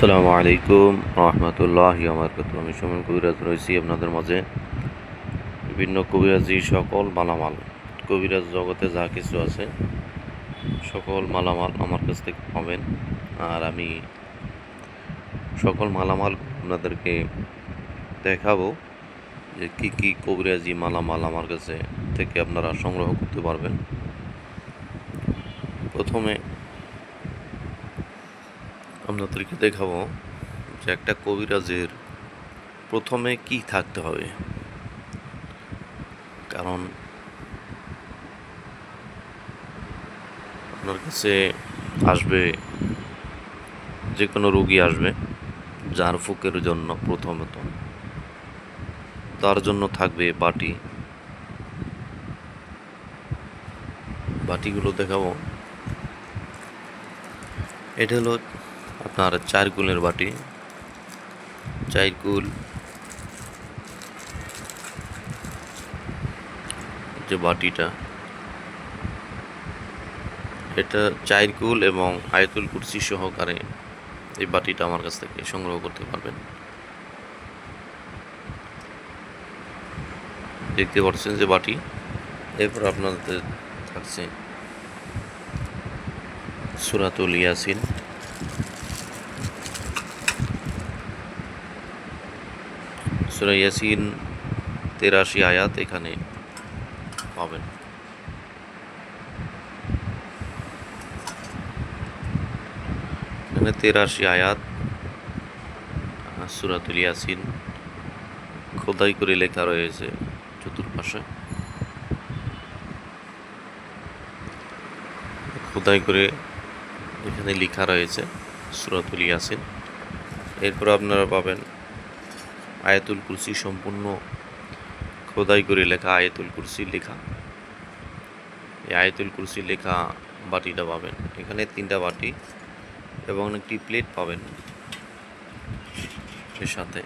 আসসালামু আলাইকুম রহমতুল্লাহ আমারকত আমি সুমন কবিরাজ রয়েছি আপনাদের মাঝে। বিভিন্ন কবিরাজি সকল মালামাল, কবিরাজ জগতে যা কিছু আছে, সকল মালামাল আমার কাছ থেকে পাবেন। আর আমি সকল মালামাল আপনাদেরকে দেখাবো যে কি কি কবিরাজি মালামাল আমার কাছে থেকে আপনারা সংগ্রহ করতে পারবেন। প্রথমে আপনাদেরকে দেখাবো যে একটা কবিরাজের প্রথমে কি থাকতে হবে। কারণ আপনার কাছে আসবে যে কোনো রোগী আসবে, যার ফুকের জন্য প্রথমত তার জন্য থাকবে বাটি। বাটিগুলো দেখাবো। এটা হলো আপনার চার গুলের বাটি। চার গুল যে বাটিটা। এটা চার কুল এবং আয়তুল কুরসি সহকারে এই বাটিটা আমার কাছ থেকে সংগ্রহ করতে পারবেন। দেখতে পাচ্ছেন যে বাটি। এরপর আপনাদের থাকছে সুরাতুল ইয়াসিন। সুরা ইয়াসিন তেরাশি আয়াত এখানে পাবেন। এখানে তেরাশি আয়াত সুরাতুল ইয়াসিন খোদাই করে লেখা রয়েছে চতুর্পাশে। খোদাই করে এখানে লেখা রয়েছে সুরাতুল ইয়াসিন। এরপর আপনারা পাবেন আয়াতুল কুরসি সম্পূর্ণ খোদাই করে লেখা, আয়াতুল কুরসি লেখা। এই আয়াতুল কুরসি লেখা বাটিটা পাবেন। এখানে তিনটা বাটি এবং একটি প্লেট পাবেন এর সাথে।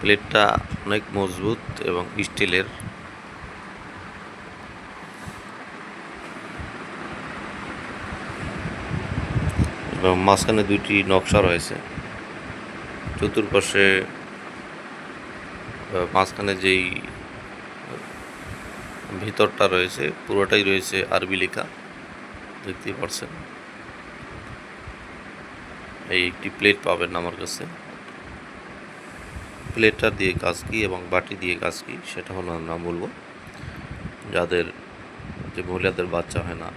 প্লেটটা অনেক মজবুত এবং স্টিলের। এবং মাঝখানে দুইটি নকশা রয়েছে। চতুর্পাশে মাঝখানে যেই, ভিতরটা রয়েছে, পুরোটাই রয়েছে আরবি লেখা, দেখতেই পারছেন। এই একটি প্লেট পাবেন আমার কাছে। প্লেটটা দিয়ে কাজ কি এবং বাটি দিয়ে কাজ কি, সেটা হলো আমরা বলব। যাদের, যে মহিলাদের বাচ্চা হয় না,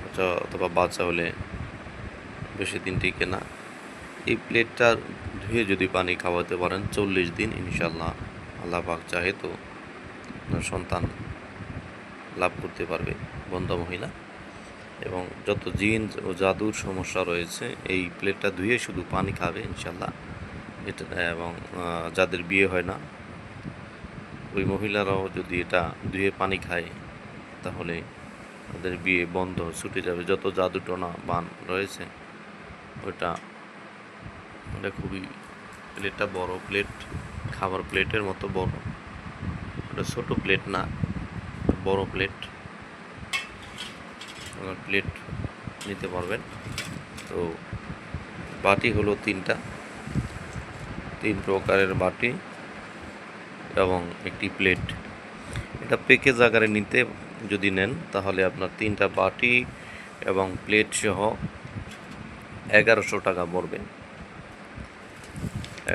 বাচ্চা অথবা বাচ্চা হলে বেশি দিন টিকে না এই প্লেটটা ধুয়ে যদি পানি খাওয়াতে পারেন, চল্লিশ দিন ইনশাল্লাহ আল্লাহ পাক চাহে তো সন্তান লাভ করতে পারবে বন্ধ মহিলা। এবং যত জিন ও জাদুর সমস্যা রয়েছে, এই প্লেটটা ধুয়ে শুধু পানি খাবে ইনশাল্লাহ এটা, এবং যাদের বিয়ে হয় না, ওই মহিলারাও যদি এটা ধুয়ে পানি খায়, তাহলে তাদের বিয়ে বন্ধ ছুটে যাবে। যত জাদু টোনা বান রয়েছে, ওটা ওটা খুবই প্লেটটা বড় প্লেট, খাবার প্লেটের মতো বড়। ওটা ছোট প্লেট না বড় প্লেট। প্লেট নিতে পারবেন। তো বাটি হলো তিনটা। তিন প্রকারের বাটি এবং একটি প্লেট। এটা প্যাকেজ আকারে নিতে যদি নেন, তাহলে আপনার তিনটা বাটি এবং প্লেট সহ এগারোশো টাকা পড়বে।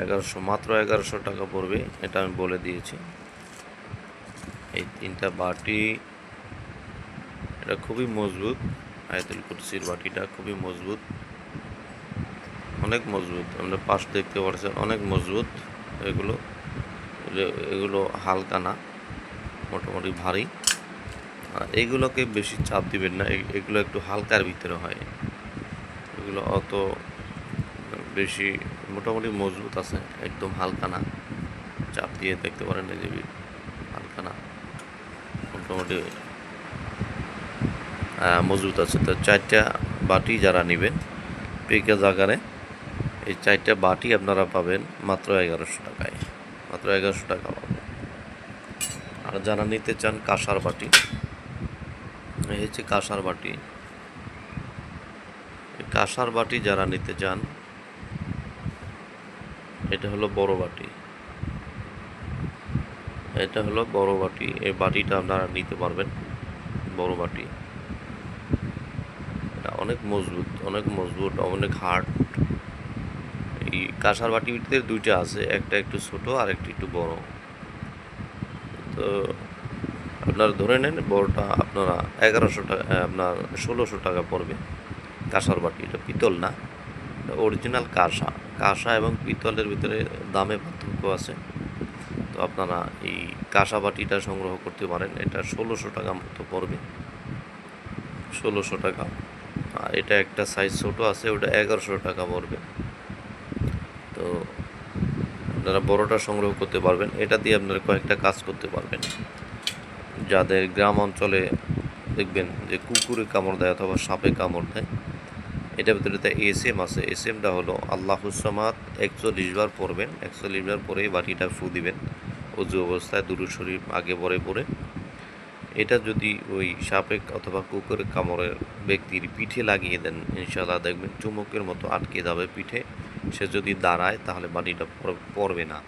এগারোশো, মাত্র এগারোশো টাকা পড়বে, এটা আমি বলে দিয়েছি। এই তিনটা বাটি, এটা খুবই মজবুত আয়াতুল কুরসির বাটিটা খুবই মজবুত। অনেক মজবুত, আমরা পাশ দেখতে পাচ্ছেন অনেক মজবুত এগুলো। এগুলো হালকা না, মোটামুটি ভারী। আর এগুলোকে বেশি চাপ দিবেন না এগুলো একটু হালকার ভিতরে হয়। এগুলো অত বেশি মোটামুটি মজবুত আছে, একদম হালকা না। চাপ দিয়ে দেখতে পারেন এই যে হালকা না, মোটামুটি মজবুত আছে। তো চারটা বাটি যারা নেবেন পেকেজ আকারে, এই চারটা বাটি আপনারা পাবেন মাত্র এগারোশো টাকায়। মাত্র এগারোশো টাকা পাবেন। আর যারা নিতে চান কাঁসার বাটি, এই হচ্ছে কাঁসার বাটি। কাঁসার বাটি যারা নিতে চান এটা হলো বড় বাটি। এটা হলো বড় বাটি। এই বাটিটা আপনারা নিতে পারবেন, বড় বাটি। এটা অনেক মজবুত অনেক মজবুত, অনেক হার্ড। এই কাঁসার বাটির ভিতরে দুইটা আছে, একটা একটু ছোট আর একটা একটু বড়। তো আপনারা ধরে নেন, বড়টা আপনারা এগারোশো টাকা আপনার ষোলোশো টাকা পড়বে কাঁসার বাটি। এটা পিতল না অরিজিনাল কাঁসা। কাঁসা এবং পিতলের ভিতরে দামে পার্থক্য আছে। তো আপনারা এই কাঁসা বাটিটা সংগ্রহ করতে পারেন। এটা ষোলোশো টাকা মতো পড়বে। ষোলোশো টাকা। আর এটা একটা সাইজ ছোটো আছে, ওটা এগারোশো টাকা পড়বে। তো আপনারা বড়টা সংগ্রহ করতে পারবেন। এটা দিয়ে আপনারা কয়েকটা কাজ করতে পারবেন। যাদের গ্রাম অঞ্চলে দেখবেন যে কুকুরে কামড় দেয় অথবা সাপে কামড় দেয় এটার ভিতরে এস এম আছে। এস এমটা হলো আল্লাহুসামাদ একচল্লিশ বার পড়বেন। একচল্লিশ বার পরে বাটিটা ফু দিবেন। অজু অবস্থায় দুরু শরীফ আগে পরে পরে এটা যদি ওই সাপে অথবা কুকুরের কামড়ের ব্যক্তির পিঠে লাগিয়ে দেন ইনশাল্লাহ দেখবেন চুমুকের মতো আটকে যাবে পিঠে। সে যদি দাঁড়ায়, তাহলে বাটিটা পড়- পড়বে না।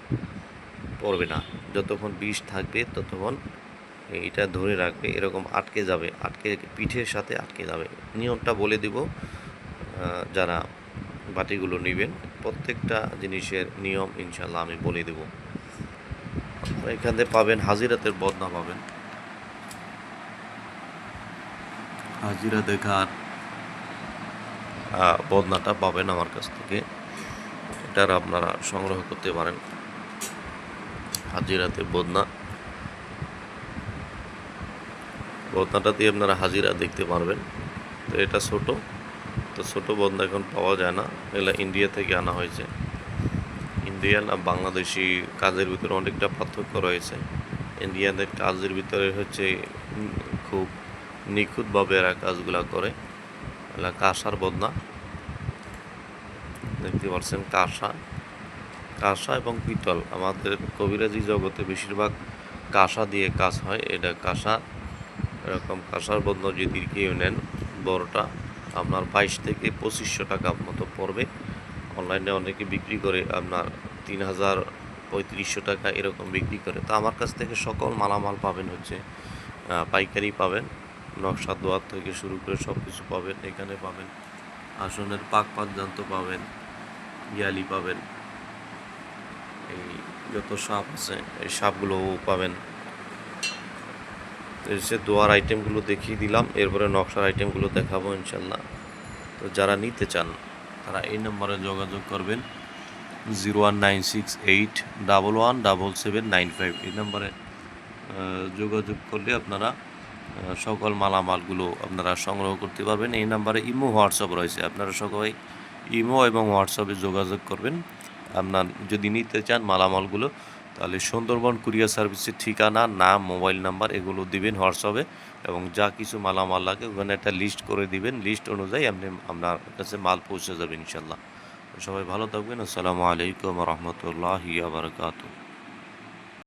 পড়বে না। যতক্ষণ বিষ থাকবে, ততক্ষণ এটা ধরে রাখবে। এরকম আটকে যাবে। আটকে পিঠের সাথে আটকে যাবে। নিয়মটা বলে দিব। যারা বাটিগুলো নেবেন, প্রত্যেকটা জিনিসের নিয়ম ইনশাল্লাহ আমি বলে দেব। এখানে পাবেন হাজিরাতের বদনা পাবেন। হাজিরা দেখার বদনাটা পাবেন আমার কাছ থেকে। এটার আপনারা সংগ্রহ করতে পারেন। হাজিরাতে বদনা। বদনাটা দিয়ে আপনারা হাজিরা দেখতে পারবেন। তো এটা ছোট। তো ছোটো বদনা এখন পাওয়া যায় না। এগুলো ইন্ডিয়া থেকে আনা হয়েছে। ইন্ডিয়ান আর বাংলাদেশি কাজের ভিতরে অনেকটা পার্থক্য রয়েছে। ইন্ডিয়ানদের কাজের ভিতরে হচ্ছে খুব নিখুঁতভাবে এরা কাজগুলা করে। এলা কাঁসার বদনা। দেখতে পাচ্ছেন কাঁসা। কাঁসা এবং পিতল। আমাদের কবিরাজি জগতে বেশিরভাগ কাঁসা দিয়ে কাজ হয়। এটা কাঁসা। এরকম কাঁসার বদনা যদি কেউ নেন, বড়টা। আপনার বাইশ থেকে পঁচিশশো টাকা মতো পড়বে। অনলাইনে অনেকে বিক্রি করে আপনার তিন হাজার পঁয়ত্রিশশো টাকা এরকম বিক্রি করে। তো আমার কাছ থেকে সকল মালামাল পাবেন হচ্ছে পাইকারি পাবেন, নকশা দোয়ার থেকে শুরু করে সব কিছু পাবেন, এখানে পাবেন, আসনের পাক পাঞ্জান্ত পাবেন, ইয়ালি পাবেন, এই যত সাপ আছে, এই সাপগুলোও পাবেন। এসে দোয়ার আইটেমগুলো দেখিয়ে দিলাম, এরপরে নকশার আইটেমগুলো দেখাবো ইনশাল্লাহ। তো যারা নিতে চান, তারা এই নম্বরে যোগাযোগ করবেন zero one nine six eight double one double seven nine five এই নম্বরে যোগাযোগ করলে আপনারা সকল মালামালগুলো আপনারা সংগ্রহ করতে পারবেন। এই নাম্বারে ইমো, হোয়াটসঅ্যাপ রয়েছে। আপনারা সবাই ইমো এবং হোয়াটসঅ্যাপে যোগাযোগ করবেন। আপনার যদি নিতে চান মালামালগুলো তাহলে সুন্দরবন কুরিয়ার সার্ভিসের ঠিকানা, নাম, মোবাইল নাম্বার এগুলো দিবেন হোয়াটসঅ্যাপে এবং যা কিছু মালামাল লাগে ওখানে একটা লিস্ট করে দিবেন। লিস্ট অনুযায়ী আপনি আপনার কাছে মাল পৌঁছে যাবে ইনশাল্লাহ সবাই ভালো থাকবেন। আসসালামু আলাইকুম রহমতুল্লাহ বারকাতুহ।